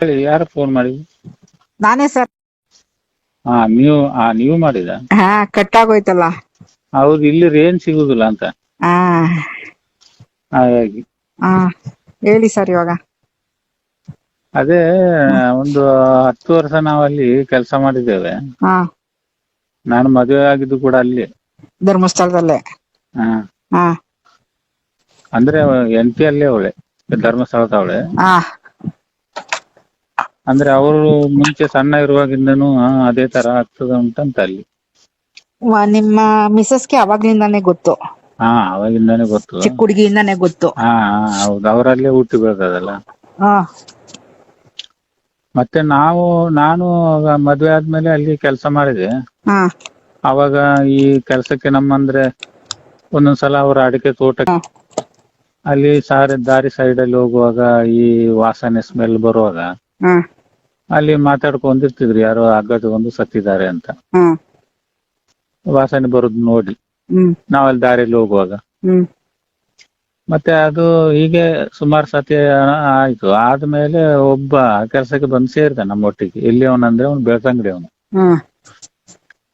ಹೇಳಿ ಯಾರು ಫೋನ್ ಮಾಡಿದ್ರು ನಾನೇ ಸರ್ ಹಾ ನೀವು ಹಾ ನೀವು ಮಾಡಿದ? ಹಾ ಕಟ್ ಆಗೋಯ್ತಲ್ಲ. ಹೌದು ಇಲ್ಲಿ ರೇಂಜ್ ಸಿಗುದಿಲ್ಲ ಅಂತ. ಹಾ. ಹಾಗಾಗಿ. ಹಾ ಹೇಳಿ ಸರ್ ಇವಾಗ. ಅದೇ ಒಂದು ಹತ್ತು ವರ್ಷ ನಾವು ಅಲ್ಲಿ ಕೆಲಸ ಮಾಡಿದ್ದೇವೆ. ಹಾ. ನಾನು ಮದುವೆ ಆಗಿದ್ದು ಕೂಡ ಅಲ್ಲಿ. ಧರ್ಮಸ್ಥಳದಲ್ಲೇ. ಹಾ. ಹಾ. ಅಂದ್ರೆ ಎನ್ ಪಿ ಅಲ್ಲೇ ಅವಳೆ ಧರ್ಮಸ್ಥಳದ ಅವಳೆ. ಹಾ. ಅಂದ್ರೆ ಅವರು ಮುಂಚೆ ಸಣ್ಣ ಇರುವಾಗಿಂದನು ಅದೇ ತರ ಆಗ್ತದ ಉಂಟಂತ ಅಲ್ಲಿ. ವ- ನಿಮ್ಮ ಮಿಸಸ್ಗೆ ಅವಾಗ್ಲಿಂದಾನೇ ಗೊತ್ತು. ಹಾ ಅವಾಗಿಂದಾನೇ ಗೊತ್ತು. ಚಿಕ್ಕ ಹುಡುಗಿಯಿಂದಾನೇ ಗೊತ್ತು. ಹಾ ಹಾ, ಹೌದು. ಅವರಲ್ಲೇ ಹುಟ್ಟಿ ಬೆಳ್ದದಲ್ಲ? ಹಾ. ಮತ್ತೆ ನಾವು ನಾನು ಆಗ ಮದ್ವೆ ಆದ್ಮೇಲೆ ಅಲ್ಲಿ ಕೆಲಸ ಮಾಡಿದೆ. ಹಾ. ಅವಾಗ ಈ ಕೆಲಸಕ್ಕೆ ನಮ್ಮಂದ್ರೆ ಒಂದೊಂದ್ಸಲ ಅವರ ಅಡಿಕೆ ತೋಟಕ್ಕೆ ಅಲ್ಲಿ ಸಾರಿ ದಾರಿ ಸೈಡ್ ಅಲ್ಲಿ ಹೋಗುವಾಗ ಈ ವಾಸನೆ ಸ್ಮೆಲ್ ಬರುವಾಗ ಹಾ. ಅಲ್ಲಿ ಮಾತಾಡ್ಕೊಂಡಿರ್ತಿದ್ರು ಯಾರೋ ಹಗ್ಗ ತಗೊಂಡು ಸತ್ತಿದ್ದಾರೆ ಅಂತ. ವಾಸನೆ ಬರುದು ನೋಡಿ. ಹ್ಮ್. ನಾವಲ್ಲಿ ದಾರಿಯಲ್ಲಿ ಹೋಗುವಾಗ. ಹ್ಮ್. ಮತ್ತೆ ಅದು ಹೀಗೆ ಸುಮಾರು ಸತಿ ಆಯ್ತು. ಆದ್ಮೇಲೆ ಒಬ್ಬ ಕೆಲಸಕ್ಕೆ ಬಂದು ಸೇರಿದ ನಮ್ಮೊಟ್ಟಿಗೆ. ಎಲ್ಲಿ ಅವನಂದ್ರೆ ಅವನು ಬೆಳ್ತಂಗಡಿ ಅವನು. ಹ್ಮ್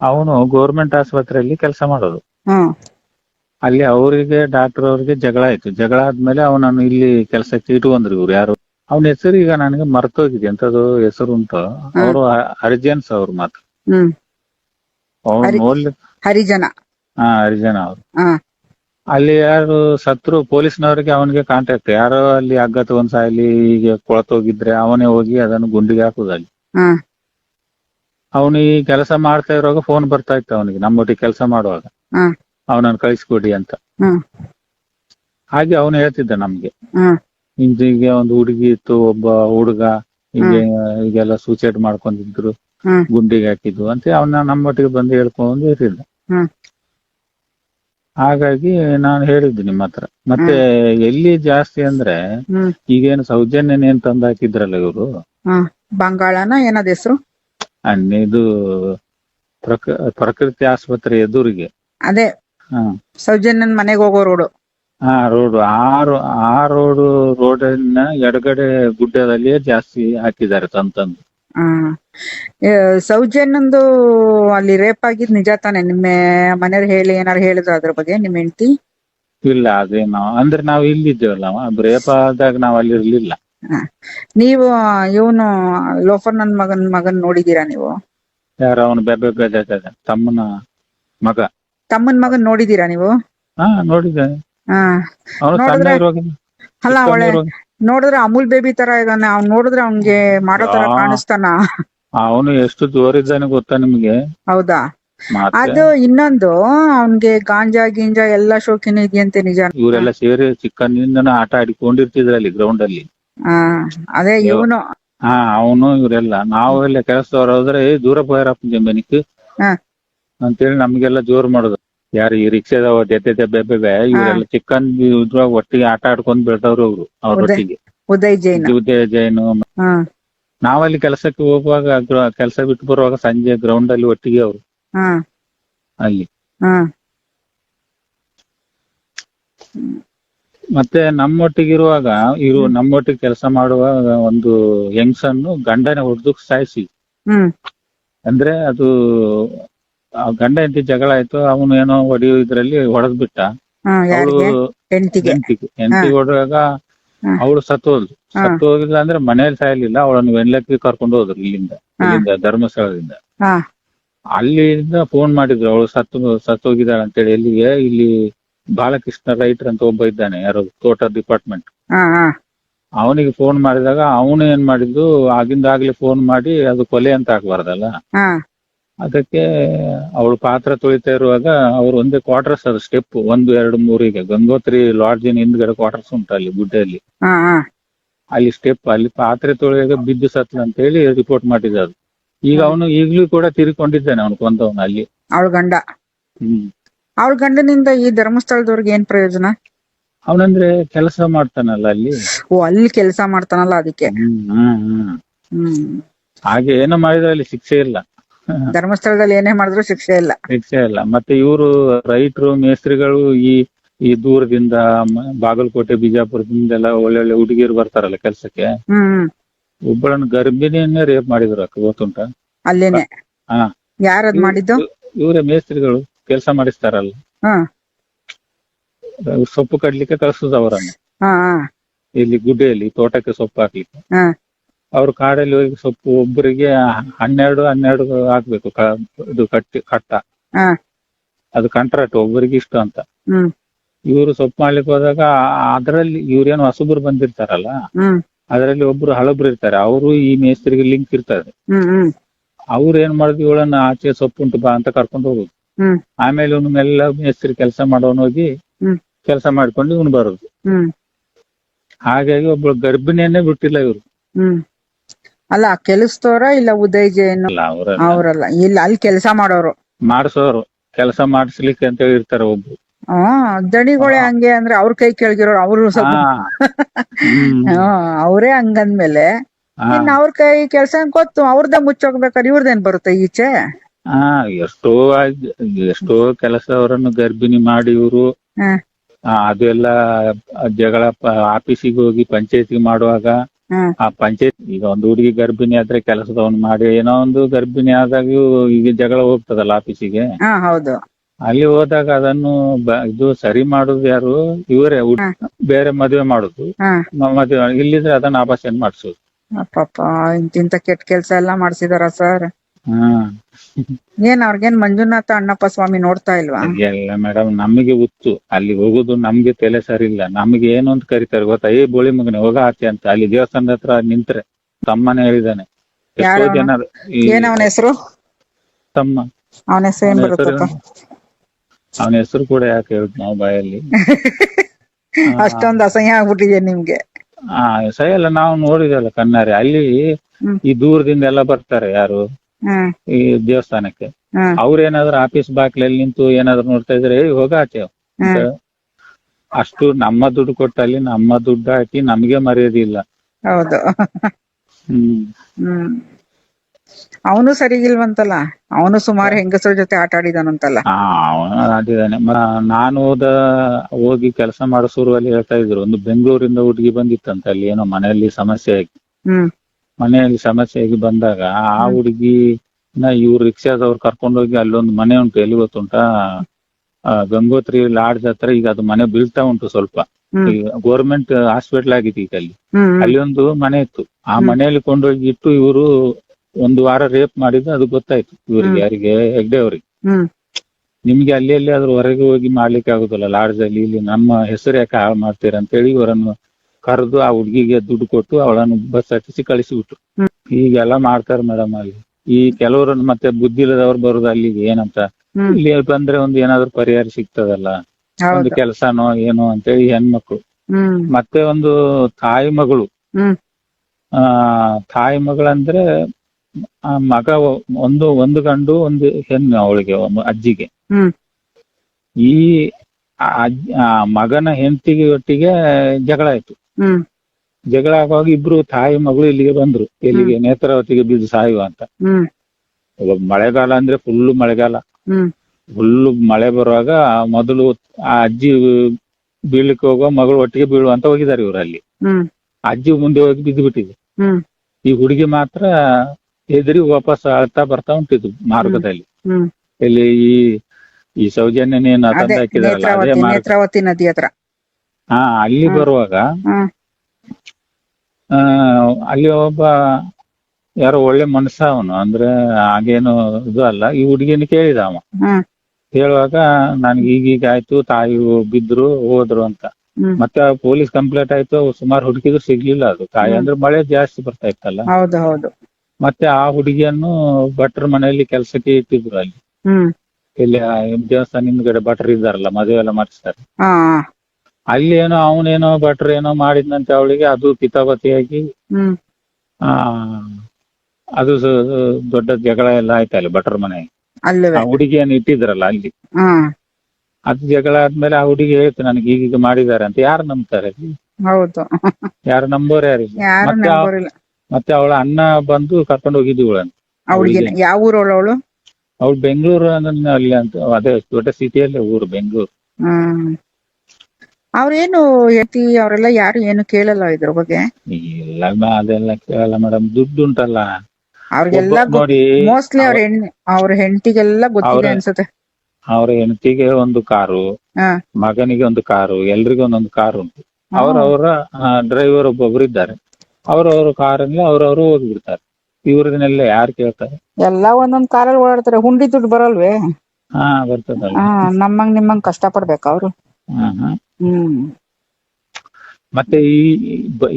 ಅವನು ಗೌರ್ಮೆಂಟ್ ಆಸ್ಪತ್ರೆಯಲ್ಲಿ ಕೆಲಸ ಮಾಡೋದು. ಹ್ಮ್ ಅಲ್ಲಿ ಅವರಿಗೆ ಡಾಕ್ಟರ್ ಅವರಿಗೆ ಜಗಳ ಆಯ್ತು. ಜಗಳ ಆದ್ಮೇಲೆ ಅವನನ್ನು ಇಲ್ಲಿ ಕೆಲಸಕ್ಕೆ ಇಟ್ಕೊಂಡ್ರಿ ಇವ್ರು ಯಾರು. ಅವನ ಹೆಸರು ಈಗ ನನಗೆ ಮರ್ತೋಗಿದೆ. ಎಂತದು ಹೆಸರು ಅಂತ ಅವರು ಹರಿಜನ್ಸ್ ಅವ್ರು ಮಾತ್ರ. ಹ್ಮ್. ಅವ್ರು ಹರಿ- ಹರಿಜನ. ಹಾ ಹರಿಜನ ಅವ್ರು. ಅಲ್ಲಿ ಯಾರು ಸತ್ರು ಪೊಲೀಸ್ನವರಿಗೆ ಅವನಿಗೆ ಕಾಂಟ್ಯಾಕ್ಟ್. ಯಾರೋ ಅಲ್ಲಿ ಹಗ್ಗ ತಗೊಂಡ್ ಅಲ್ಲಿ ಹೀಗೆ ಕೊಳತೋಗಿದ್ರೆ ಅವನೇ ಹೋಗಿ ಅದನ್ನು ಗುಂಡಿಗೆ ಹಾಕುದು ಅಲ್ಲಿ ಅವನಿಗೆ ಅವನು ಈ ಕೆಲಸ ಮಾಡ್ತಾ ಇರುವಾಗ ಫೋನ್ ಬರ್ತಾ ಇತ್ತು ಅವನಿಗೆ. ನಮ್ಮೊಟ್ಟಿಗೆ ಕೆಲಸ ಮಾಡುವಾಗ. ಅವನನ್ನು ಕಳಿಸ್ಕೊಡಿ ಅಂತ. ಹಾಗೆ ಅವನು ಹೇಳ್ತಿದ್ದ ನಮ್ಗೆ. ಹಿಂದಿಗೆ ಒಂದು ಹುಡುಗಿ ಇತ್ತು ಒಬ್ಬ ಹುಡುಗ ಹೀಗೆ ಈಗೆಲ್ಲ ಸೂಸೈಡ್ ಮಾಡ್ಕೊಂಡಿದ್ರು ಹ್ಮ್. ಗುಂಡಿಗೆ ಹಾಕಿದ್ವು ಅಂತ ಅವನ್ನ ನಮ್ಮೊಟ್ಟಿಗೆ ಬಂದು ಹೇಳ್ಕೊಂಡು ಇರಲಿಲ್ಲ. ಹ್ಮ್. ಹಾಗಾಗಿ ನಾನು ಹೇಳಿದ್ದು ನಿಮ್ಮ ಹತ್ರ. ಮತ್ತೆ ಎಲ್ಲಿ ಜಾಸ್ತಿ ಅಂದ್ರೆ ಹ್ಮ್. ಈಗೇನು ಸೌಜನ್ಯನ ಏನ್ ತಂದು ಹಾಕಿದ್ರಲ್ಲ ಇವರು? ಹ್ಮ್. ಬಂಗಾಳನ ಏನದ ಹೆಸರು? ಇದು ಪ್ರಕ ಪ್ರಕೃತಿ ಆಸ್ಪತ್ರೆ ಎದುರಿಗೆ. ಅದೇ. ಹಾ ಸೌಜನ್ಯನ್ ಮನೆಗೆ ಹೋಗೋ ರೋಡು ಆ ರೋಡ್ ಆ ರೋ ಆ ರೋಡ್ ರೋಡಿನ ಎಡಗಡೆ ಗುಡ್ಡದಲ್ಲಿ ಜಾಸ್ತಿ ಹಾಕಿದ್ದಾರೆ ತಂದು ತಂದು. ಹ್ಮ್ ಏ, ಸೌಜನ್ಯಂದು ಅಲ್ಲಿ ರೇಪ್ ಆಗಿದ್ ನಿಜ ತಾನೆ? ನಿಮ್ಮ ಮನೆಯವ್ರು ಹೇಳಿ ಏನಾರು ಹೇಳಿದ್ರು ಅದ್ರ ಬಗ್ಗೆ ನಿಮ್ಮ ಹೆಂಡತಿ? ಇಲ್ಲ ಅದೇನೋ ಅಂದ್ರೆ ನಾವು ಇಲ್ಲಿದ್ದೇವಲ್ಲ ಬ್ರೇಪ್ ಆದಾಗ ನಾವು ಅಲ್ಲಿ ಇರ್ಲಿಲ್ಲ ನೀವು ಇವನು ಲೋಫರ್ ನನ್ ಮಗನ್ ಮಗನ್ ನೋಡಿದೀರಾ ನೀವು? ಯಾರ್ ಅವನು ಬೆಬ್ಬೆ ಬೆದ ತಮ್ಮನ ಮಗ. ತಮ್ಮನ್ ಮಗನ್ ನೋಡಿದೀರಾ ನೀವು? ಹಾ ನೋಡಿದ್ದೇನೆ. ಹಾ. ಅವನು ಸಣ್ಣ ನೋಡಿದ್ರೆ- ಇರುವಾಗ ಅಲ್ಲ ಚಿಕ್ಕವನು ಅವಳೆ ಇರುವಾಗ. ನೋಡಿದ್ರೆ ಅಮೂಲ್ ಬೇಬಿ ತರ ಇದಾನೆ ಅವ್ನ್ ನೋಡಿದ್ರೆ ಅವ್ನ್ಗೆ ಮಾಡೋ ತರ. ಕಾಣಿಸ್ತಾನ. ಅವನು ಎಷ್ಟು ಜೋರಿದ್ದಾನೆ ಗೊತ್ತಾ ನಿಮ್ಗೆ? ಹೌದಾ? ಮತ್ತೆ ಅದು ಇನ್ನೊಂದು ಅವ್ನ್ಗೆ ಗಾಂಜಾ ಗಿಂಜಾ ಎಲ್ಲಾ ಶೋಕಿನ ಇದೆಯಂತೆ ನಿಜ. ಇವರೆಲ್ಲ ಸೇರಿ ಚಿಕ್ಕಂದಿನಿಂದನೂ ಆಟ ಆಡಿಕೊಂಡಿರ್ತಿದ್ರಲ್ಲಿ ಗ್ರೌಂಡ್ ಅಲ್ಲಿ. ಹಾ ಅದೇ ಇವನು. ಹಾ ಅವನು ಇವರೆಲ್ಲ. ನಾವು ಎಲ್ಲ ಕೆಲಸದವ್ರು ಹೋದ್ರೆ ಏ ದೂರ ಹೋಯರಪ್ಪ ಜಂಬನಿಕ್ ಹಾ. ಅಂತೇಳಿ ನಮ್ಗೆಲ್ಲ ಜೋರ್ ಮಾಡೋದು. ಯಾರು ಈ ರಿಕ್ಷಾದವ ಜೊತೆ ದೆಬ್ಬೆ ಇವರೆಲ್ಲ ಚಿಕ್ಕನ್ ಇದ್ರಾಗ ಒಟ್ಟಿಗೆ ಆಟ ಆಡ್ಕೊಂಡ್ ಬೆಳ್ದವ್ರು ಅವ್ರು ಅವ್ರೊಟ್ಟಿಗೆ ಉದಯ್ ಜೈನ್. ಉದಯ ಜೈನು. ನಾವಲ್ಲಿ ಕೆಲಸಕ್ಕೆ ಹೋಗುವಾಗ ಕೆಲಸ ಬಿಟ್ಟು ಬರುವಾಗ ಸಂಜೆ ಗ್ರೌಂಡ್ ಅಲ್ಲಿ ಒಟ್ಟಿಗೆ ಅವರು. ಅಲ್ಲಿ. ಮತ್ತೆ ನಮ್ಮೊಟ್ಟಿಗೆ ಇರುವಾಗ ಇರು ನಮ್ಮೊಟ್ಟಿಗೆ ಕೆಲಸ ಮಾಡುವಾಗ ಒಂದು ಹೆಂಗ್ಸನ್ನು ಗಂಡನ ಹೊಡೆದು ಸಾಯಿಸಿ. ಅಂದ್ರೆ ಅದು ಗಂಡ ಹೆಂಡತಿ ಜಗಳ ಆಯ್ತು ಅವನು ಏನೋ ಹೊಡಿಯೋ ಇದ್ರಲ್ಲಿ ಹೊಡೆದ್ ಬಿಟ್ಟ ಅವಳು ಯಾರಿಗೆ ಹೆಂಡತಿಗೆ. ಹೆಂಡತಿಗೆ ಹೆಂಡತಿ ಹೊಡೆದಾಗ. ಅವಳು ಸತ್ತು ಹೋದ್ಲು. ಸತ್ತು ಹೋಗಿಲ್ಲ ಅಂದ್ರೆ ಮನೇಲಿ ಸಾಯಲಿಲ್ಲ ಅವಳನ್ನು ವೆನ್ಲಕ್ಕೆ ಕರ್ಕೊಂಡು ಹೋದ್ರು ಇಲ್ಲಿಂದ ಇಲ್ಲಿಂದ ಧರ್ಮಸ್ಥಳದಿಂದ. ಹಾ. ಅಲ್ಲಿಂದ ಫೋನ್ ಮಾಡಿದ್ರು ಅವಳು ಸತ್ತು ಸತ್ತು ಹೋಗಿದ್ದಾಳೆ ಅಂತೇಳಿ. ಎಲ್ಲಿಗೆ? ಇಲ್ಲಿ ಬಾಲಕೃಷ್ಣ ರೈಟರ್ ಅಂತ ಒಬ್ಬ ಇದ್ದಾನೆ ಯಾರೋ ತೋಟ ಡಿಪಾರ್ಟ್ಮೆಂಟ್ ಹಾ ಹಾ. ಅವನಿಗೆ ಫೋನ್ ಮಾಡಿದಾಗ ಅವನು ಏನ್ ಮಾಡಿದ್ದು ಆಗಿಂದಾಗ್ಲೇ ಫೋನ್ ಮಾಡಿ ಅದು ಕೊಲೆ ಅಂತ ಆಗ್ಬಾರ್ದಲ್ಲ? ಹಾ. ಅದಕ್ಕೆ ಅವಳು ಪಾತ್ರ ತೊಳಿತಾ ಇರುವಾಗ ಅವ್ರು ಒಂದೇ ಕ್ವಾರ್ಟರ್ಸ್ ಅದು ಸ್ಟೆಪ್ ಒಂದು ಎರಡು ಮೂರಿಗೆ ಗಂಗೋತ್ರಿ ಲಾಡ್ಜಿನ ಹಿಂದ್ಗಡೆ ಕ್ವಾರ್ಟರ್ಸ್ ಉಂಟು ಅಲ್ಲಿ ಹಾ ಹಾ. ಅಲ್ಲಿ ಸ್ಟೆಪ್ ಅಲ್ಲಿ ಪಾತ್ರೆ ತೊಳೆಯಾಗ ಬಿದ್ದು ಸತ್ಲ ಅಂತ ಹೇಳಿ ರಿಪೋರ್ಟ್ ಮಾಡಿದ ಅದು. ಈಗ ಅವನು ಈಗ್ಲೂ ಕೂಡ ತಿರ್ಕೊಂಡಿದ್ದಾನೆ ಅವನು ಕೊಂದವನು ಅಲ್ಲಿ. ಅವಳ ಗಂಡ. ಹ್ಮ್. ಅವಳ ಗಂಡನಿಂದ ಈ ಧರ್ಮಸ್ಥಳದವ್ರಿಗೆ ಏನ್ ಪ್ರಯೋಜನ? ಅವನಂದ್ರೆ ಕೆಲಸ ಮಾಡ್ತಾನಲ್ಲ ಅಲ್ಲಿ. ಓ ಅಲ್ಲಿ ಕೆಲಸ ಮಾಡ್ತಾನಲ್ಲ ಅದಕ್ಕೆ. ಹ್ಮ್ ಹ್ಮ್ ಹ್ಮ್. ಹ್ಮ್. ಹಾಗೆ ಏನೋ ಮಾಡಿದ್ರೆ ಅಲ್ಲಿ ಶಿಕ್ಷೆ ಇಲ್ಲ. ಧರ್ಮಸ್ಥಳದಲ್ಲಿ ಏನೇ ಮಾಡಿದ್ರು ಶಿಕ್ಷೆ ಇಲ್ಲ. ಶಿಕ್ಷೆ ಇಲ್ಲ. ಮತ್ತೆ ಇವರು ರೈತರು ಮೇಸ್ತ್ರಿಗಳು ಈ ಈ ದೂರದಿಂದ ಮ- ಬಾಗಲಕೋಟೆ ಬಿಜಾಪುರದಿಂದ ಎಲ್ಲ ಒಳ್ಳೊಳ್ಳೆ ಹುಡುಗಿಯರು ಬರ್ತಾರಲ್ಲ ಕೆಲ್ಸಕ್ಕೆ. ಹ್ಮ್. ಒಬ್ಬಳನ್ನ ಗರ್ಭಿಣಿಯನ್ನೇ ರೇಪ್ ಮಾಡಿದ್ರು ಅಕ್ಕ ಗೊತ್ತುಂಟ? ಅಲ್ಲೇನೆ. ಹಾ. ಯಾರದ್ ಮಾಡಿದ್ದು? ಇವರೇ ಮೇಸ್ತ್ರಿಗಳು ಕೆಲಸ ಮಾಡಿಸ್ತಾರಲ್ಲ. ಸೊಪ್ಪು ಕಡ್ಲಿಕ್ಕೆ ಕಳ್ಸುದು ಅವರನ್ನ ಹಾ. ಇಲ್ಲಿ ಗುಡ್ಡೆಯಲ್ಲಿ ತೋಟಕ್ಕೆ ಸೊಪ್ಪು ಹಾಕ್ಲಿಕ್ಕೆ. ಹಾ. ಅವ್ರು ಕಾಡಲ್ಲಿ ಹೋಗಿ ಸೊಪ್ಪು ಒಬ್ಬರಿಗೆ ಹನ್ನೆರಡು ಹನ್ನೆರಡು ಹಾಕ್ಬೇಕು ಕ- ಇದು ಕಟ್ಟಿ ಕಟ್ಟ. ಹಾ. ಅದು ಕಾಂಟ್ರಾಕ್ಟ್ ಒಬ್ಬರಿಗೆ ಇಷ್ಟು ಅಂತ. ಹ್ಮ್. ಇವರು ಸೊಪ್ಪು ಮಾಡ್ಲಿಕ್ಕೆ ಹೋದಾಗ ಅದರಲ್ಲಿ ಇವ್ರೇನು ಹೊಸಬ್ರು ಬಂದಿರ್ತಾರಲ್ಲ ಹ್ಮ್. ಅದರಲ್ಲಿ ಒಬ್ರು ಹಳಬ್ರು ಇರ್ತಾರೆ. ಅವರು ಈ ಮೇಸ್ತ್ರಿಗೆ ಲಿಂಕ್ ಇರ್ತಾರೆ ಹ್ಮ್ ಹ್ಮ್. ಅವ್ರು ಏನ್ ಮಾಡಿದ್ವಿ ಇವಳನ್ನ ಆಚೆ ಸೊಪ್ಪು ಉಂಟು ಬಾ ಅಂತ ಕರ್ಕೊಂಡು ಹೋಗುದು. ಹ್ಮ್. ಆಮೇಲೆ ಇವನು ಮೆಲ್ಲ ಮೇಸ್ತ್ರಿ ಕೆಲಸ ಮಾಡೋನ್ ಹೋಗಿ ಹ್ಮ್. ಕೆಲಸ ಮಾಡ್ಕೊಂಡು ಇವನು ಬರೋದು. ಹ್ಮ್. ಹಾಗಾಗಿ ಒಬ್ಬಳು ಗರ್ಭಿಣಿಯನ್ನೇ ಬಿಟ್ಟಿಲ್ಲ ಇವ್ರು. ಹ್ಮ್. ಅಲ್ಲ ಕೆಲಸದವರ ಇಲ್ಲ ಉದಯ್ ಜೈನ್ ಅಲ್ಲ ಅವರ ಅವ್ರಲ್ಲ. ಇಲ್ಲ ಅಲ್ಲಿ ಕೆಲಸ ಮಾಡೋರು. ಮಾಡಿಸೋರು. ಕೆಲಸ ಮಾಡಿಸ್ಲಿಕ್ಕೆ ಅಂತ ಹೇಳಿ ಇರ್ತಾರೆ ಒಬ್ರು. ಹಾ ದಣಿಗಳೇ ಹಂಗೆ ಅಂದ್ರೆ ಅವ್ರ ಕೈ ಕೆಳಗಿರೋರು ಅವರು ಸ್ವಲ್ಪ. ಹಾ ಹ್ಮ್. ಹ್ಮ್ ಅವರೇ ಹಂಗಂದ್ಮೇಲೆ ಹಾ. ಇನ್ ಅವ್ರ ಕೈ ಕೆಲಸ ಗೊತ್ತು ಅವ್ರದ್ದೇ ಮುಚ್ಚೋಗ್ಬೇಕಾದ್ರೆ ಇವ್ರದೇನ್ ಬರುತ್ತೆ ಈಚೆ? ಹಾ ಎಷ್ಟೋ ಆಗ್- ಎಷ್ಟೋ ಕೆಲಸವರನ್ನು ಗರ್ಭಿಣಿ ಮಾಡಿ ಇವರು. ಅದೆಲ್ಲ ಜಗಳ ಆಫೀಸಿಗೆ ಹೋಗಿ ಪಂಚಾಯತಿ ಮಾಡುವಾಗ ಹ್ಮ್. ಆ ಪಂಚಾಯತ್ ಈಗ ಒಂದು ಹುಡುಗಿ ಗರ್ಭಿಣಿ ಆದ್ರೆ ಕೆಲಸದವನು ಮಾಡಿ ಏನೋ ಒಂದು ಗರ್ಭಿಣಿ ಆದಾಗ ಈಗ ಜಗಳ ಹೋಗ್ತದಲ್ಲ ಆಫೀಸಿಗೆ. ಹಾ ಹೌದು. ಅಲ್ಲಿ ಹೋದಾಗ ಅದನ್ನು ಬ- ಇದು ಸರಿ ಮಾಡುದು ಯಾರು? ಇವರೇ ಬೇರೆ ಮದುವೆ ಮಾಡುದು. ಹಾ. ಮ- ಮದುವೆ ಇಲ್ಲಿದ್ರೆ ಅದನ್ನ ಆಭಾಷಣ ಮಾಡಿಸೋದು. ಪಾಪ ಇಂತಿಂತ ಕೆಟ್ಟ ಕೆಲ್ಸ ಎಲ್ಲಾ ಮಾಡ್ಸಿದಾರ ಸರ್ ಏನ್ ಅವ್ರಿಗೇನ್ ಮಂಜುನಾಥ ಅಣ್ಣಪ್ಪ ಸ್ವಾಮಿ ನೋಡ್ತಾ ಇಲ್ವಾ? ಎಲ್ಲ ಮೇಡಮ್ ನಮಗೆ ಹುಚ್ಚು. ಅಲ್ಲಿ ಹೋಗುದು ನಮ್ಗೆ ತಲೆ ಸರಿ ಇಲ್ಲ ನಮ್ಗೆ ಏನು ಅಂತ ಕರಿತಾರೆ ಗೊತ್ತಾ? ಏ ಬೋಳಿ ಮಗನ ಹೋಗ ಆಚೆ ಅಂತ. ಅಲ್ಲಿ ದೇವಸ್ಥಾನದ ಹತ್ರ ನಿಂತ್ರೆ. ತಮ್ಮನೇ ಹೇಳಿದಾನೆ ಎಷ್ಟೋ? ಜನ ಈ ಏನ್ ಅವನ ಹೆಸರು? ತಮ್ಮ. ಅವನ ಹೆಸರು ಏನ್ ಬರುತ್ತಪ್ಪ? ಅವನ ಹೆಸರು ಕೂಡ ಯಾಕೆ ಹೇಳುದು ನಾವು ಬಾಯಲ್ಲಿ? ಅಷ್ಟೊಂದು ಅಸಹ್ಯ ಆಗ್ಬಿಟ್ಟಿದೆ ನಿಮ್ಗೆ. ಆ ಸರಿಯಲ್ಲ ನಾವು ನೋಡಿದಲ್ಲ ಕಣ್ಣಾರೆ. ಅಲ್ಲಿ ಹ್ಮ್. ಈ ದೂರದಿಂದ ಎಲ್ಲ ಬರ್ತಾರೆ ಯಾರು? ಹ್ಮ್. ಈ ದೇವಸ್ಥಾನಕ್ಕೆ. ಹ್ಮ್. ಅವ್ರೇನಾದ್ರೂ ಆಫೀಸ್ ಬಾಕ್ಲಲ್ಲಿ ನಿಂತು ಏನಾದ್ರು ನೋಡ್ತಾ ಇದ್ರೆ "ಏಯ್, ಹೋಗ ಆಚೆ. ಅಂತ ಅಷ್ಟು ನಮ್ಮ ದುಡ್ಡು ಕೊಟ್ಟಲ್ಲಿ ನಮ್ಮ ದುಡ್ಡು ಹಾಕಿ ನಮ್ಗೆ ಮರ್ಯಾದೆ ಇಲ್ಲ. ಹೌದು. ಹ್ಮ್. ಹ್ಮ್. ಅವನು ಸರಿಗಿಲ್ವಂತಲ್ಲ ಅವನು ಸುಮಾರು ಹೆಂಗಸರ ಜೊತೆ ಆಟ ಆಡಿದಾನಂತಲ್ಲ? ಆ ಅವನು ಅದಿದ್ದಾನೆ ಮ- ನಾನು ಹೋದ ಹೋಗಿ ಕೆಲಸ ಮಾಡೋ ಶುರುವಲ್ಲಿ ಹೇಳ್ತಾ ಇದ್ರು ಒಂದು ಬೆಂಗಳೂರಿಂದ ಹುಡುಗಿ ಬಂದಿತ್ತಂತೆ ಅಲ್ಲಿ ಏನೋ ಮನೆಯಲ್ಲಿ ಸಮಸ್ಯೆ ಆಗಿ. ಹ್ಮ್. ಮನೆಯಲ್ಲಿ ಸಮಸ್ಯೆ ಆಗಿ ಬಂದಾಗ ಆ ಹುಡುಗಿ ಇವ್ರು ರಿಕ್ಷಾದವ್ರು ಕರ್ಕೊಂಡೋಗಿ ಅಲ್ಲೊಂದು ಮನೆ ಉಂಟು ಎಲ್ಲಿ ಗೊತ್ತುಂಟಾ? ಆ, ಗಂಗೋತ್ರಿ ಲಾಡ್ಜ್ ಹತ್ರ ಈಗ ಅದು ಮನೆ ಬೀಳ್ತಾ ಉಂಟು ಸ್ವಲ್ಪ. ಹ್ಮ್. ಗೋರ್ಮೆಂಟ್ ಹಾಸ್ಪಿಟಲ್ ಆಗಿದೆ ಈಗ ಅಲ್ಲಿ. ಹ್ಮ್ ಅಲ್ಲಿ ಒಂದು ಮನೆ ಇತ್ತು. ಆ ಮನೆಯಲ್ಲಿ ಕೊಂಡೋಗಿ ಇಟ್ಟು ಇವರು ಒಂದು ವಾರ ರೇಪ್ ಮಾಡಿದ್ದು ಅದು ಗೊತ್ತಾಯ್ತು ಇವ್ರಿಗೆ ಯಾರಿಗೆ? ಹೆಗ್ಡೆ ಅವ್ರಿಗೆ. ಹ್ಮ್. ನಿಮ್ಗೆ ಅಲ್ಲಿ ಎಲ್ಲಿ ಅದ್ರ ಹೊರಗೆ ಹೋಗಿ ಮಾಡ್ಲಿಕ್ಕೆ ಆಗುದಿಲ್ಲ ಲಾಡ್ಜ್ ಅಲ್ಲಿ ಇಲ್ಲಿ ನಮ್ಮ ಹೆಸರು ಯಾಕೆ ಹಾಳು ಮಾಡ್ತೀರಾ ಅಂತ ಹೇಳಿ ಇವರನ್ನು ಕರೆದು ಆ ಹುಡುಗಿಗೆ ದುಡ್ಡು ಕೊಟ್ಟು ಅವಳನ್ನು ಬಸ್ ಹತ್ತಿಸಿ ಕಳಿಸಿಬಿಟ್ರು. ಈಗೆಲ್ಲ ಮಾಡ್ತಾರೆ ಮೇಡಮ್ ಅಲ್ಲಿ. ಈ ಕೆಲವರು ಮತ್ತೆ ಬುದ್ಧಿ ಇಲ್ಲದವ್ರು ಬರುದು ಅಲ್ಲಿಗೆ ಏನಂತ. ಇಲ್ಲಿ ಬಂದ್ರೆ ಒಂದು ಏನಾದ್ರು ಪರಿಹಾರ ಸಿಗ್ತದಲ್ಲ. ಒಂದು ಕೆಲಸನೋ ಏನೋ ಅಂತೇಳಿ ಹೆಣ್ಮಕ್ಳು. ಮತ್ತೆ ಒಂದು ತಾಯಿ ಮಗಳು. ಆ ತಾಯಿ ಮಗಳಂದ್ರೆ ಆ ಮಗ ಒಂದು ಒಂದು ಗಂಡು ಒಂದು ಹೆಣ್ಣು ಅವಳಿಗೆ ಒಂದು ಅಜ್ಜಿಗೆ. ಈ ಮಗನ ಹೆಂಡತಿಗೆ ಒಟ್ಟಿಗೆ ಜಗಳ ಆಯ್ತು. ಹ್ಮ್. ಜಗಳ ಆಗುವಾಗ ಇಬ್ರು ತಾಯಿ ಮಗಳು ಇಲ್ಲಿಗೆ ಬಂದ್ರು. ಇಲ್ಲಿಗೆ ನೇತ್ರಾವತಿಗೆ ಬಿದ್ದು ಸಾಯುವ ಅಂತ. ಹ್ಮ್. ಇವಾಗ ಮಳೆಗಾಲ ಅಂದ್ರೆ ಫುಲ್ ಮಳೆಗಾಲ. ಹ್ಮ್. ಫುಲ್ ಮಳೆ ಬರುವಾಗ ಮೊದಲು ಆ ಅಜ್ಜಿ ಬೀಳ್ಲಿಕ್ಕೆ ಹೋಗುವ ಮಗಳು ಒಟ್ಟಿಗೆ ಬೀಳುವ ಅಂತ ಹೋಗಿದ್ದಾರೆ ಇವ್ರು ಅಲ್ಲಿ ಹ್ಮ್. ಅಜ್ಜಿ ಮುಂದೆ ಹೋಗಿ ಬಿದ್ದು ಬಿಟ್ಟಿದೆ ಹ್ಮ್. ಈ ಹುಡುಗಿ ಮಾತ್ರ ಹೆದರಿ ವಾಪಸ್ ಅಳ್ತಾ ಬರ್ತಾ ಉಂಟಿದ್ದು ಮಾರ್ಗದಲ್ಲಿ. ಹ್ಮ್. ಇಲ್ಲಿ ಈ ಈ ಸೌಜನ್ಯನೇನು ಅದೇ ನೇತ್ರಾವತಿ ನೇತ್ರಾವತಿ ನದಿ ಹತ್ರ. ಹಾ ಅಲ್ಲಿ ಬರುವಾಗ ಹ್ಮ್ ಆ ಅಲ್ಲಿ ಒಬ್ಬ ಯಾರೋ ಒಳ್ಳೆ ಮನುಷ್ಯ ಅವನು. ಅಂದ್ರೆ ಹಾಗೇನು ಇದು ಅಲ್ಲ. ಈ ಹುಡುಗಿನ ಕೇಳಿದ ಅವ. ಹ್ಮ್ ಹೇಳುವಾಗ ನನ್ಗೆ ಈಗೀಗ ಆಯ್ತು ತಾಯಿ ಬಿದ್ರು ಹೋದ್ರು ಅಂತ. ಹ್ಮ್. ಮತ್ತೆ ಪೊಲೀಸ್ ಕಂಪ್ಲೇಂಟ್ ಆಯ್ತು ಸುಮಾರು ಹುಡುಕಿದ್ರು ಸಿಗ್ಲಿಲ್ಲ ಅದು. ತಾಯಿ ಅಂದ್ರೆ ಮಳೆ ಜಾಸ್ತಿ ಬರ್ತಾ ಇತ್ತಲ್ಲ. ಹೌದು ಹೌದು. ಮತ್ತೆ ಆ ಹುಡುಗಿಯನ್ನು ಭಟ್ರ ಮನೆಯಲ್ಲಿ ಕೆಲಸಕ್ಕೆ ಇಟ್ಟಿದ್ರು ಅಲ್ಲಿ. ಹ್ಮ್. ಇಲ್ಲಿ ಆ ದೇವಸ್ಥಾನ ಹಿಂದ್ಗಡೆ ಭಟ್ರು ಇದ್ದಾರಲ್ಲ ಮದುವೆ ಎಲ್ಲ ಮಾಡಿಸ್ತಾರೆ. ಹಾ. ಅಲ್ಲಿ ಏನೋ ಅವನೇನೋ ಭಟ್ರು ಏನೋ ಮಾಡಿದ್ನಂತೆ ಅವಳಿಗೆ ಅದು ಪಿತಾಪತಿಯಾಗಿ. ಹ್ಮ್. ಆ ಅದು ಸ- ದೊಡ್ಡ ಜಗಳ ಎಲ್ಲ ಅಲ್ಲಿ ಭಟ್ರ ಮನೆ? ಅಲ್ಲವೇ ಆ ಹುಡುಗಿಯನ್ನು ಇಟ್ಟಿದ್ರಲ್ಲ ಅಲ್ಲಿ. ಹಾ. ಅದು ಜಗಳ ಆದ್ಮೇಲೆ ಆ ಹುಡುಗಿ ಹೇಳ್ತು ನನಗೆ ಈಗೀಗ ಮಾಡಿದ್ದಾರೆ ಅಂತ. ಯಾರು ನಂಬ್ತಾರೆ ಹೌದು. ಯಾರು ನಂಬೋರು ಯಾರು? ಮತ್ತೆ ಆ- ನಂಬೋರಿಲ್ಲ. ಮತ್ತೆ ಅವಳ ಅಣ್ಣ ಬಂದು ಕರ್ಕೊಂಡು ಹೋಗಿದ್ವಿ ಅಂತ ಅವಳಿಗೆ ಯಾವ ಊರವಳು ಅವಳು? ಅವಳು ಬೆಂಗಳೂರು ಅಲ್ಲಿ ಅಂತ ಅದೇ ದೊಡ್ಡ ಸಿಟಿಯಲ್ಲೇ ಊರು ಬೆಂಗಳೂರು. ಹ್ಮ್. ಅವ್ರೇನು ಹೆಂಡತಿ ಅವರೆಲ್ಲ ಯಾರು ಏನು ಕೇಳಲ್ಲ ಇದ್ರ ಬಗ್ಗೆ? ಇಲ್ಲ ಮ- ಅದೆಲ್ಲ ಕೇಳಲ್ಲ ಮೇಡಮ್ ದುಡ್ಡು ಉಂಟಲ್ಲ. ಅವ್ರಿಗೆಲ್ಲ ಒಬ್ಬ ನೋಡಿ ಮೋಸ್ಟ್ಲಿ ಅವ್ರ ಹೆಣ್ ಅವ್ರ ಹೆಂಡತಿಗೆಲ್ಲ ಗೊತ್ತಿದೆ ಅವ್ರ- ಅನ್ಸುತ್ತೆ. ಅವ್ರ ಹೆಂಡತಿಗೆ ಒಂದು ಕಾರು ಹಾ. ಮಗನಿಗೆ ಒಂದು ಕಾರು ಎಲ್ರಿಗೂ ಒಂದೊಂದು ಕಾರು ಉಂಟು. ಅವರವರ ಡ್ರೈವರ್ ಒಬ್ಬೊಬ್ರು ಇದ್ದಾರೆ. ಅವ್ರವ್ರ ಕಾರಲ್ಲಿ ಅವ್ರವ್ರು ಹೋಗ್ಬಿಡ್ತಾರೆ. ಇವ್ರದನ್ನೆಲ್ಲ ಯಾರು ಕೇಳ್ತಾರೆ? ಎಲ್ಲ ಒಂದೊಂದ್ ಕಾರಲ್ಲಿ ಓಡಾಡ್ತಾರೆ. ಹುಂಡಿ ದುಡ್ಡು ಬರಲ್ವೇ? ಹಾ ಬರ್ತದ ಹಾ ನಮ್ಮಂಗ್ ನಿಮ್ಮಂಗ್ ಕಷ್ಟ ಪಡ್ಬೇಕು ಅವ್ರು. ಹಾ ಹಾ. ಹ್ಮ್. ಮತ್ತೆ ಈ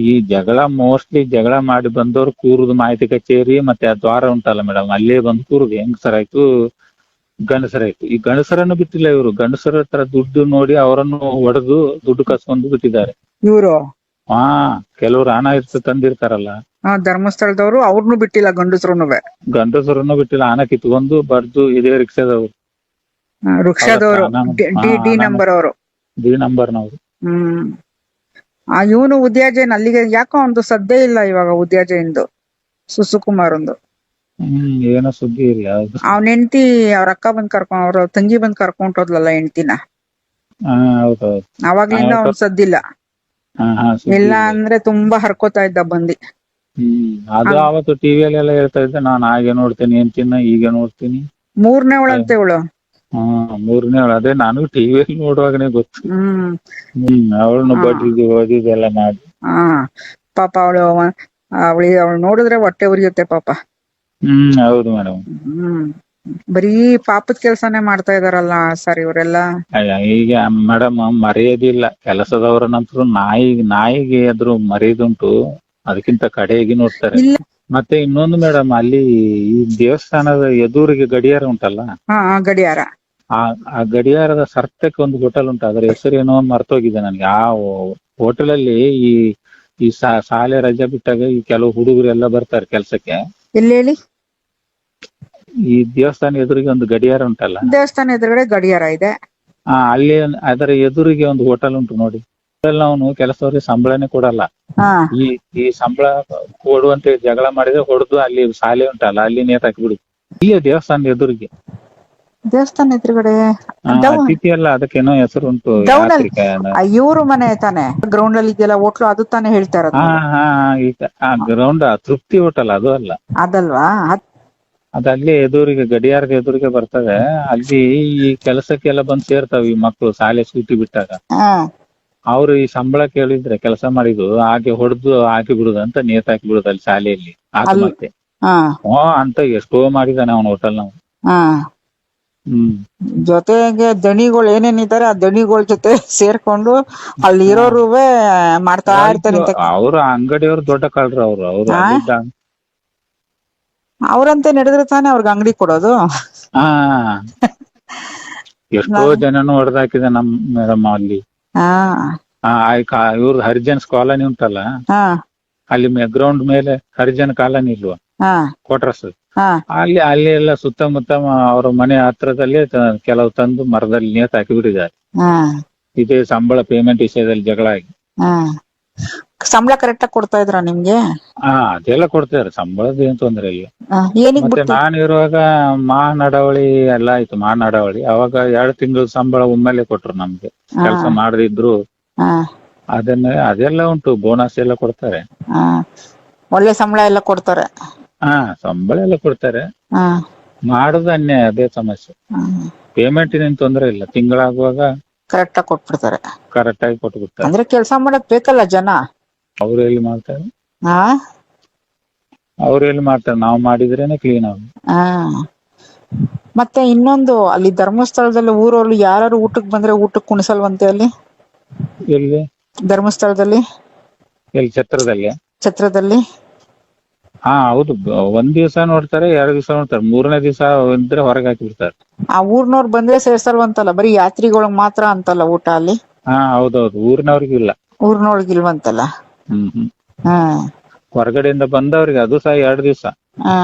ಈ ಜಗಳ ಮೋಸ್ಟ್ಲಿ ಜಗಳ ಮಾಡಿ ಬಂದವರು ಕೂರುದು ಮಾಹಿತಿ ಕಚೇರಿ ಮತ್ತೆ ಆ ದ್ವಾರ ಉಂಟಲ್ಲ ಮೇಡಮ್ ಅಲ್ಲೇ ಬಂದು ಕೂರುದು. ಹೆಂಗಸರಾಯ್ತು ಗಂಡಸರಾಯ್ತು ಈ ಗಂಡಸರನ್ನು ಬಿಟ್ಟಿಲ್ಲ ಇವರು. ಗಂಡಸರ ಹತ್ರ ದುಡ್ಡು ನೋಡಿ ಅವರನ್ನು ಹೊಡೆದು ದುಡ್ಡು ಕಸ್ಕೊಂಡು ಬಿಟ್ಟಿದ್ದಾರೆ. ಇವರು? ಹಾ ಕೆಲವರು ಹಣ ಇರ್ತ ತಂದಿರ್ತಾರಲ್ಲ. ಧರ್ಮಸ್ಥಳದವರು ಅವ್ರನ್ನು ಬಿಟ್ಟಿಲ್ಲ ಗಂಡಸರನ್ನು ಗಂಡಸರನ್ನು ಬಿಟ್ಟಿಲ್ಲ ಆನ ಕಿತ್ಕೊಂಡು ಬರ್ದು ಇದೇ ರಿಕ್ಷಾದವರು. ರಿಕ್ಷಾದವರು. ಡಿ ನಂಬರ್ ಅವರು ದಿ ನಂಬರ್ನವ್ರು ಹ್ಮ್. ಆ ಇವನು ಉದ್ಯಾಜಯನ್ ಅಲ್ಲಿಗೆ ಯಾಕೋ ಒಂದು ಸದ್ದೆ ಇಲ್ಲ ಇವಾಗ ಉದ್ಯಾಜಯಂದು ಸುಸುಕುಮಾರ್ ಒಂದು ಹ್ಮ್ ಏನೋ ಸುದ್ದಿ ಇಲ್ಲ ಅವ್ನ ಹೆಂಡತಿ ಅವ್ರ ಅಕ್ಕ ಬಂದ್ ಕರ್ಕೊಂಡ್ ಅವ್ರ ತಂಗಿ ಬಂದ್ ಕರ್ಕೊಂಡ್ ಹೋದ್ಲಲ್ಲ ಹೆಂಡತಿನ? ಹಾ ಹೌದೌದು ಅವಾಗ್ಲಿಂದ ಅವ್ನ ಸದ್ದಿಲ್ಲ. ಹಾ ಹಾ ಸುದ್ದಿ ಇಲ್ಲ. ಅಂದ್ರೆ ತುಂಬಾ ಹರ್ಕೋತಾ ಇದ್ದ ಬಂದಿ. ಹ್ಮ್ ಅದು ಅವತ್ತು ಟಿವಿಯಲ್ಲೆಲ್ಲ ಹೇಳ್ತಾ ಇದ್ದೆ ನಾನು ಹಾಗೆ ನೋಡ್ತೀನಿ ಅಂತಿನ ಈಗ ನೋಡ್ತೀನಿ. ಮೂರನೇ ಒಳಂತೆ ಇವಳು. ಹ್ಮ್ ಮೂರನೇ ಅದೇ ನಾನು ಟಿವಿಯಲ್ಲಿ ನೋಡುವಾಗನೆ ಗೊತ್ತು. ಹ್ಮ್. ಹ್ಮ್ ಅವಳನ್ನು ಬಡ್ಡಿದು ಓದಿದೆಲ್ಲ ಮಾಡಿ. ಹಾ ಪಾಪ ಅವಳು ಅವಳಿ ಅವಳು ನೋಡಿದ್ರೆ ಹೊಟ್ಟೆ ಉರಿಯುತ್ತೆ ಪಾಪ. ಹ್ಮ್ ಹೌದು ಮೇಡಮ್ ಹ್ಮ್. ಬರೀ ಪಾಪದ ಕೆಲಸನೇ ಮಾಡ್ತಾ ಇದಾರಲ್ಲ ಸರ್ ಇವರೆಲ್ಲ ಈಗ ಮೇಡಮ್ ಮರೆಯೋದಿಲ್ಲ. ಕೆಲಸದವರ ನಂತರ ನಾಯಿ ನಾಯಿಗೆ ಆದ್ರೂ ಮರೆಯದುಂಟು. ಅದಕ್ಕಿಂತ ಕಡೆಗೆ ನೋಡ್ತಾರೆ. ಇಲ್ಲ. ಮತ್ತೆ ಇನ್ನೊಂದು ಮೇಡಮ್ ಅಲ್ಲಿ ಈ ದೇವಸ್ಥಾನದ ಎದುರಿಗೆ ಗಡಿಯಾರ ಉಂಟಲ್ಲ? ಹಾ ಗಡಿಯಾರ. ಆ ಆ ಗಡಿಯಾರದ ಸರ್ತಕ್ಕೆ ಒಂದು ಹೋಟೆಲ್ ಉಂಟು. ಅದರ ಹೆಸರು ಏನೋ ಒಂದ್ ಮರ್ತೋಗಿದೆ ನನಗೆ. ಆ ಹೋಟೆಲ್ ಅಲ್ಲಿ ಈ ಈ ಸಾ- ಶಾಲೆ ರಜೆ ಬಿಟ್ಟಾಗ ಈ ಕೆಲವು ಹುಡುಗರೆಲ್ಲ ಬರ್ತಾರೆ ಕೆಲ್ಸಕ್ಕೆ. ಎಲ್ಲಿ ಹೇಳಿ? ಈ ದೇವಸ್ಥಾನ ಎದುರಿಗೆ ಒಂದು ಗಡಿಯಾರ ಉಂಟಲ್ಲ? ದೇವಸ್ಥಾನ ಎದುರುಗಡೆ ಗಡಿಯಾರ ಇದೆ. ಆ ಅಲ್ಲಿ ಅದರ ಎದುರಿಗೆ ಒಂದು ಹೋಟೆಲ್ ಉಂಟು ನೋಡಿ. ಹೋಟೆಲ್ ಅವನು ಕೆಲಸದವ್ರಿಗೆ ಸಂಬಳನೇ ಕೊಡಲ್ಲ. ಹಾ. ಈ ಈ ಸಂಬಳ ಕೊಡುವಂತ ಜಗಳ ಮಾಡಿದ್ರೆ ಹೊಡೆದು ಅಲ್ಲಿ ಶಾಲೆ ಉಂಟಲ್ಲ ಅಲ್ಲಿ ನೇತಾಕಿ ಬಿಡುದು ಇಲ್ಲೇ ದೇವಸ್ಥಾನದ ಎದುರಿಗೆ. ದೇವಸ್ಥಾನ ಎದುರುಗಡೆ ಆ, ಡೌನ್ ಅತಿಥಿ ಅಲ್ಲ ಅದಕ್ಕೇನೋ ಹೆಸರು ಉಂಟು Down ಅಲ್ಲಿ- ಇವ್ರು ಮನೆ ತಾನೆ. ಗ್ರೌಂಡ್ ಅಲ್ಲಿ ಇದೆಯಲ್ಲ ಹೋಟ್ಲು ಅದು ತಾನೇ ಹೇಳ್ತಾ ಇರೋದು. ಹಾ ಹಾ ಹಾ, ಈಗ ಆ ಗ್ರೌಂಡ್ ತೃಪ್ತಿ ಹೋಟೆಲ್ ಅದು ಅಲ್ಲ. ಅದಲ್ವಾ? ಅದ ಅಲ್ಲಿ ಎದುರಿಗೆ ಗಡಿಯಾರದ ಎದುರಿಗೆ ಬರ್ತದೆ. ಅಲ್ಲಿ ಈ ಕೆಲಸಕ್ಕೆಲ್ಲ ಬಂದು ಸೇರ್ತಾವ ಈ ಮಕ್ಕಳು ಶಾಲೆ ಸೂಟಿ ಬಿಟ್ಟಾಗ. ಅವ್ರು ಈ ಸಂಬಳ ಕೇಳಿದ್ರೆ ಕೆಲಸ ಮಾಡಿದ್ರು ಹಾಗೆ ಹೊಡೆದು ಹಾಕಿ ಬಿಡುದು ಅಂತ ನೇತಾಕಿ ಬಿಡುದು ಅಲ್ಲಿ ಶಾಲೆಯಲ್ಲಿ. ಆತ್ಮಹತ್ಯೆ ಹಾ. ಅಂತ ಎಷ್ಟೋ ಮಾಡಿದಾನೆ ಅವನ ಹೋಟೆಲ್ ನಾವು ಹ್ಮ್. ಜೊತೆಗೆ ದಣಿಗಳು ಏನೇನಿದ್ದಾರೆ ಆ ದಣಿಗಳ ಜೊತೆ ಸೇರ್ಕೊಂಡು ಅಲ್ಲಿ ಇರೋರುವೆ ಮಾಡ್ತಾ ಇರ್ತಾರೆ ಅಂತ ಅವ್ರ ಅಂಗಡಿಯವ್ರು ದೊಡ್ಡ ಕಳ್ರ ಅವ್ರು. ಅವ್ರು ಹಾ? ಅಲ್ಲಿದ್ದ ಅವ್ರಂತೆ ನಡೆದ್ರೆ ತಾನೇ ಅವ್ರಿಗೆ ಅಂಗಡಿ ಕೊಡೋದು. ಆ. ಎಷ್ಟೋ ಜನನು ಹೊಡೆದಾಕಿದೆ ನಮ್ ಮೇಡಮ್ ಅಲ್ಲಿ. ಹಾ. ಆ ಇವ್ರದ್ದು ಹರಿಜನ್ಸ್ ಕಾಲನಿ ಉಂಟಲ್ಲ? ಹಾ. ಅಲ್ಲಿ ಗ್ರೌಂಡ್ ಮೇಲೆ ಹರಿಜನ್ ಕಾಲನಿ ಇಲ್ವಾ? ಹಾ. ಕ್ವಾರ್ಟರ್ಸ್ ಅಲ್ಲಿ ಅಲ್ಲಿ ಎಲ್ಲ ಸುತ್ತಮುತ್ತ ಅವ್ರ ಮನೆ ಹತ್ರದಲ್ಲಿ ಕೆಲವು ತಂದು ಮರದಲ್ಲಿ ನೇತು ಹಾಕಿ ಬಿಟ್ಟಿದ್ದಾರೆ ಇದೆ ಸಂಬಳ ಪೇಮೆಂಟ್ ವಿಷಯದಲ್ಲಿ ಜಗಳ ಆಗಿ. ಸಂಬಳ ಕರೆಕ್ಟ್ ಆಗಿ ಕೊಡ್ತಾ ಇದ್ರ ನಿಮ್ಗೆ? ಹಾ ಅದೆಲ್ಲ ಕೊಡ್ತಾರೆ ಸಂಬಳದ ಏನ್ ತೊಂದ್ರೆ ಇಲ್ಲ. ಮತ್ತೆ ನಾನು ಇರುವಾಗ ಮಾ ನಡವಳಿ ಎಲ್ಲ ಆಯ್ತು ಮಾ ನಡವಳಿ ಅವಾಗ ಎರಡು ತಿಂಗಳು ಸಂಬಳ ಒಮ್ಮೆಲೆ ಕೊಟ್ರು ನಮ್ಗೆ. ಕೆಲಸ ಮಾಡದಿದ್ರು. ಅದನ್ನ ಅದೆಲ್ಲ ಉಂಟು. ಬೋನಸ್ ಎಲ್ಲ ಕೊಡ್ತಾರೆ. ಒಳ್ಳೆ ಸಂಬಳ ಎಲ್ಲ ಕೊಡ್ತಾರೆ. ಹಾ ಸಂಬಳ ಎಲ್ಲ ಕೊಡ್ತಾರೆ. ಹಾ. ಮಾಡುದು ಅನ್ಯಾಯ ಅದೇ ಸಮಸ್ಯೆ. ಪೇಮೆಂಟ್ ಪೇಮೆಂಟಿನ ತೊಂದರೆ ಇಲ್ಲ. ತಿಂಗಳಾಗುವಾಗ ಕರೆಕ್ಟ್ ಆಗಿ ಕೊಟ್ಬಿಡ್ತಾರೆ. ಕರೆಕ್ಟ್ ಆಗಿ ಕೊಟ್ಬಿಡ್ತಾರೆ. ಅಂದ್ರೆ ಕೆಲಸ ಮಾಡಕ್ ಬೇಕಲ್ಲ ಜನ? ಅವ್ರು ಎಲ್ಲಿ ಮಾಡ್ತಾರೆ? ಹಾ. ಅವ್ರು ಎಲ್ಲಿ ಮಾಡ್ತಾರೆ? ನಾವು ಮಾಡಿದ್ರೇನೆ ಕ್ಲೀನ್ ಆಗ ಹಾ. ಮತ್ತೆ ಇನ್ನೊಂದು ಅಲ್ಲಿ ಧರ್ಮಸ್ಥಳದಲ್ಲಿ ಊರವ್ರು ಯಾರು ಊಟಕ್ಕೆ ಬಂದ್ರೆ ಊಟಕ್ಕೆ ಕುಣಿಸಲ್ವಂತೆ ಅಲ್ಲಿ? ಎಲ್ಲಿ? ಧರ್ಮಸ್ಥಳದಲ್ಲಿ? ಎಲ್ಲಿ? ಛತ್ರದಲ್ಲಿ. ಛತ್ರದಲ್ಲಿ? ಹಾ ಹೌದು. ಬ- ಒಂದ್ ದಿವಸ ನೋಡ್ತಾರೆ ಎರಡು ದಿವಸ ನೋಡ್ತಾರೆ. ಮೂರನೇ ದಿವಸ ಇದ್ರೆ ಹೊರಗೆ ಹಾಕಿ ಬಿಡ್ತಾರೆ. ಆ ಊರ್ನವ್ರು ಬಂದ್ರೆ ಸೇರ್ಸಲ್ವಂತಲ್ಲ? ಬರೀ ಯಾತ್ರಿಗಳಿಗೆ ಮಾತ್ರ ಅಂತಲ್ಲ ಊಟ ಅಲ್ಲಿ? ಹಾ ಹೌದೌದು. ಊರಿನವ್ರಿಗೂ ಇಲ್ಲ. ಊರ್ನೊಳಗಿಲ್ವಂತಲ್ಲ ಹ್ಮ್ ಹ್ಮ್. ಹೊರಗಡೆಯಿಂದ ಬಂದವ್ರಿಗೆ ಅದು ಸಹ ಎರಡು ದಿವಸ. ಹಾ.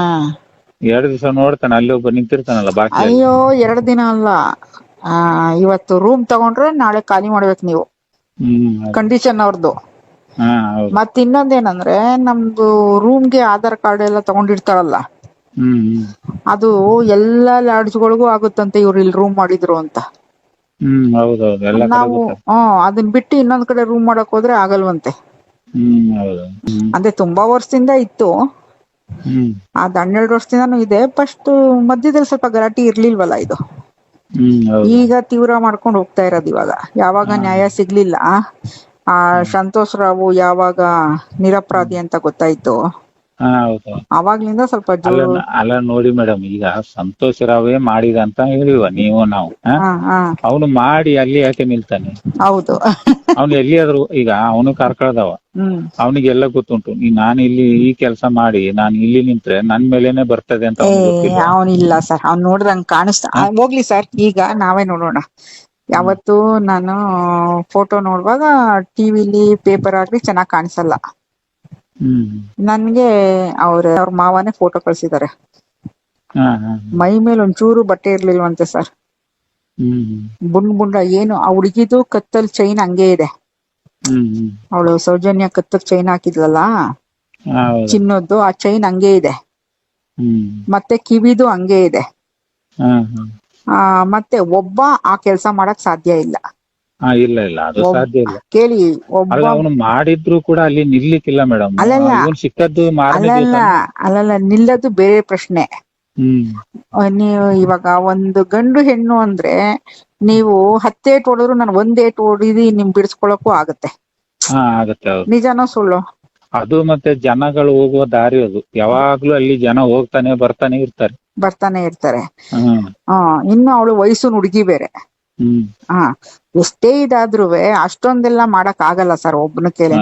ಎರಡು ದಿವಸ ನೋಡ್ತಾನೆ ಅಲ್ಲಿ ಒಬ್ಬ ನಿಂತಿರ್ತಾನಲ್ಲ ಬಾಕಿ ಅಯ್ಯೋ ಎರಡ್ ದಿನ ಅಲ್ಲ. ಆ ಇವತ್ತು ರೂಮ್ ತಗೊಂಡ್ರೆ ನಾಳೆ ಖಾಲಿ ಮಾಡ್ಬೇಕು ನೀವು. ಹ್ಮ್ ಕಂಡೀಷನ್ ಅವ್ರದ್ದು ಮತ್ ಇನ್ನೊಂದೇನಂದ್ರೆ ನಮ್ದು ರೂಮ್ಗೆ ಆಧಾರ್ ಕಾರ್ಡ್ ಎಲ್ಲ ತಗೊಂಡಿರ್ತಾರಲ್ಲ? ಅದು ಎಲ್ಲಾ ಲಾಡ್ಜ್ಗಳಿಗೂ ಆಗುತ್ತಂತೆ ಇವ್ರು ಇಲ್ಲಿ ರೂಮ್ ಮಾಡಿದ್ರು ಅಂತ. ನಾವು. ಹ್ಮ್ ಅದನ್ ಬಿಟ್ಟು ಇನ್ನೊಂದ್ ಕಡೆ ರೂಮ್ ಮಾಡಕ್ ಹೋದ್ರೆ ಆಗಲ್ವಂತೆ. ಅಂದ್ರೆ ತುಂಬಾ ವರ್ಷದಿಂದ ಇತ್ತು. ಅದ್ ಹನ್ನೆರಡು ವರ್ಷದಿಂದಾನು ಇದೆ. ಫಸ್ಟ್ ಮಧ್ಯದಲ್ಲಿ ಸ್ವಲ್ಪ ಗಲಾಟೆ ಇರ್ಲಿಲ್ವಲ್ಲ ಇದು? ಈಗ ತೀವ್ರ ಮಾಡ್ಕೊಂಡು ಹೋಗ್ತಾ ಇರೋದು ಇವಾಗ. ಯಾವಾಗ ನ್ಯಾಯ ಸಿಗ್ಲಿಲ್ಲ. ಆ ಸಂತೋಷ್ ರಾವು ಯಾವಾಗ ನಿರಪರಾಧಿ ಅಂತ ಗೊತ್ತಾಯ್ತು? ಹಾ ಹೌದು. ಅವಾಗ್ಲಿಂದ ಸ್ವಲ್ಪ ಅಲ್ಲ ಅಲ್ಲ ನೋಡಿ ಮೇಡಮ್ ಈಗ ಸಂತೋಷ್ ರಾವೇ ಮಾಡಿದ ಅಂತ ಹೇಳಿವ ನೀವು ನಾವು ಹಾ? ಹಾ ಅವನು ಮಾಡಿ ಅಲ್ಲಿ ಯಾಕೆ ನಿಲ್ತಾನೆ? ಹೌದು. ಅವ್ನು ಎಲ್ಲಿಯಾದ್ರು ಈಗ ಅವನು ಕಾರ್ಕಳದವ. ಹ್ಮ್. ಅವನಿಗೆಲ್ಲ ಗೊತ್ತುಂಟು ಈ ನಾನು ಇಲ್ಲಿ ಈ ಕೆಲಸ ಮಾಡಿ ನಾನು ಇಲ್ಲಿ ನಿಂತ್ರೆ ನನ್ ಮೇಲೇನೆ ಬರ್ತದೆ ಅಂತ ಏ ಅವ್ನಿಗೆ ಗೊತ್ತಿಲ್ಲ ಅವನಿಲ್ಲ ಸರ್ ಅವ್ನ್ ನೋಡ್ದಂಗ್ ಕಾಣಿಸ್ತಾ ಆ, ಹೋಗ್ಲಿ ಸರ್ ಈಗ ನಾವೇ ನೋಡೋಣ. ಯಾವತ್ತು ನಾನು ಫೋಟೋ ನೋಡುವಾಗ ಟಿವಿಲಿ ಪೇಪರ್ ಆಗ್ಲಿ ಚೆನ್ನಾಗ್ ಕಾಣಿಸಲ್ಲ. ನನ್ಗೆ ಅವ್ರ ಅವ್ರ ಮಾವನೇ ಫೋಟೋ ಕಳ್ಸಿದ್ದಾರೆ ಮೈ ಮೇಲೆ ಒಂಚೂರು ಬಟ್ಟೆ ಇರ್ಲಿಲ್ವಂತೆ ಸರ್. ಬುಂಡ್ ಬುಂಡ ಏನು ಆ ಹುಡುಗಿದು ಕತ್ತಲ್ ಚೈನ್ ಹಂಗೆ ಇದೆ. ಅವಳು ಸೌಜನ್ಯ ಕತ್ತಲ್ ಚೈನ್ ಹಾಕಿದ್ಲಲ್ಲ? ಚಿನ್ನದ್ದು ಆ ಚೈನ್ ಹಂಗೆ ಇದೆ. ಮತ್ತೆ ಕಿವಿದು ಹಂಗೆ ಇದೆ. ಆ ಮತ್ತೆ ಒಬ್ಬ ಆ ಕೆಲಸ ಮಾಡಕ್ ಸಾಧ್ಯ ಇಲ್ಲ. ಹಾ ಇಲ್ಲ ಇಲ್ಲ ಅದು ಒಬ್- ಸಾಧ್ಯ ಇಲ್ಲ. ಕೇಳಿ ಒಬ್ಬ ಅಲ್ಲ ಅವನು ಮಾಡಿದ್ರು ಕೂಡ ಅಲ್ಲಿ ನಿಲ್ಲಿಕ್ಕಿಲ್ಲ ಮೇಡಮ್. ಅಲ್ಲಲ್ಲ. ಇವನ್ ಸಿಕ್ಕದ್ದು ಮಾರನೇ ಅಲ್ಲಲ್ಲ ದಿವಸ. ಅಲ್ಲಲ್ಲ ನಿಲ್ಲದು ಬೇರೆ ಪ್ರಶ್ನೆ. ಹ್ಮ್. ಆ, ನೀವು ಇವಾಗ ಒಂದು ಗಂಡು ಹೆಣ್ಣು ಅಂದ್ರೆ ನೀವು ಹತ್ತೇಟ್ ಹೊಡೆದ್ರು ನಾನು ಒಂದ್ ಏಟ್ ಹೊಡಿದಿ ನಿಮ್ ಬಿಡಿಸ್ಕೊಳಕ್ಕೂ ಆಗತ್ತೆ. ಹಾ ಆಗತ್ತೆ ಹೌದು. ನಿಜಾನೋ ಸುಳ್ಳು? ಅದು ಮತ್ತೆ ಜನಗಳು ಹೋಗುವ ದಾರಿ ಅದು. ಯಾವಾಗ್ಲೂ ಅಲ್ಲಿ ಜನ ಹೋಗ್ತಾನೆ ಬರ್ತಾನೆ ಇರ್ತಾರೆ. ಬರ್ತಾನೆ ಇರ್ತಾರೆ. ಹ್ಮ್ ಆ ಇನ್ನು ಅವಳು ವಯಸ್ಸು ಹುಡುಗಿ ಬೇರೆ. ಹಾ ಎಷ್ಟೇ ಇದಾದ್ರೂ ಅಷ್ಟೊಂದೆಲ್ಲ ಮಾಡಕ್ ಆಗಲ್ಲ ಸರ್ ಒಬ್ಬನ ಕೇಳಿ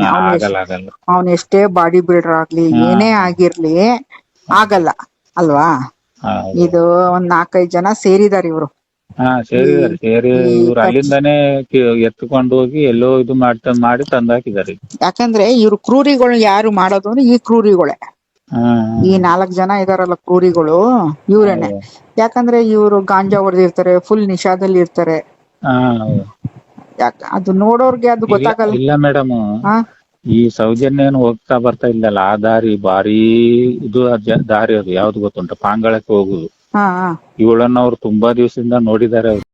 ಅವನ್ ಎಷ್ಟೇ ಬಾಡಿ ಬಿಲ್ಡರ್ ಆಗ್ಲಿ ಏನೇ ಆಗಿರ್ಲಿ ಆಗಲ್ಲ. ಅಲ್ವಾ? ಇದು ಒಂದ್ ನಾಲ್ಕೈದು ಜನ ಸೇರಿದಾರೆ ಇವ್ರು. ಅಲ್ಲಿಂದಾನೇ ಎತ್ಕೊಂಡು ಹೋಗಿ ಎಲ್ಲೋ ಇದು ಮಾಡ್ತಾ ಮಾಡಿ ತಂದಾಕಿದ್ದಾರೆ. ಯಾಕಂದ್ರೆ ಇವ್ರು ಕ್ರೂರಿಗಳು ಯಾರು ಮಾಡೋದು ಅಂದ್ರೆ ಈ ಕ್ರೂರಿಗಳೇ. ಈ ನಾಲ್ಕ್ ಜನ ಇದಾರಲ್ಲ ಕ್ರೂರಿಗಳು ಇವ್ರೇನೆ. ಯಾಕಂದ್ರೆ ಇವ್ರು ಗಾಂಜಾ ಹೊಡೆದಿರ್ತಾರೆ ಫುಲ್ ನಿಶಾದಲ್ಲಿ ಇರ್ತಾರೆ. ಯಾಕ ಅದು ನೋಡೋರ್ಗೆ ಅದು ಗೊತ್ತಾಗಲ್ಲ. ಇಲ್ಲ ಮೇಡಮ್ ಹಾ. ಈ ಸೌಜನ್ಯ ಏನು ಹೋಗ್ತಾ ಬರ್ತಾ ಇಲ್ಲಲ್ಲ ಆ ದಾರಿ ಬಾರಿ ಇದು ಅದ್- ದಾರಿ ಅದು ಯಾವ್ದು ಗೊತ್ತುಂಟ? ಪಾಂಗಳಕ್ಕೆ ಹೋಗುದು. ಹಾ ಹಾ. ಇವಳನ್ನ ಅವ್ರು ತುಂಬಾ ದಿವಸದಿಂದ ನೋಡಿದ್ದಾರೆ ಅವ್ರು.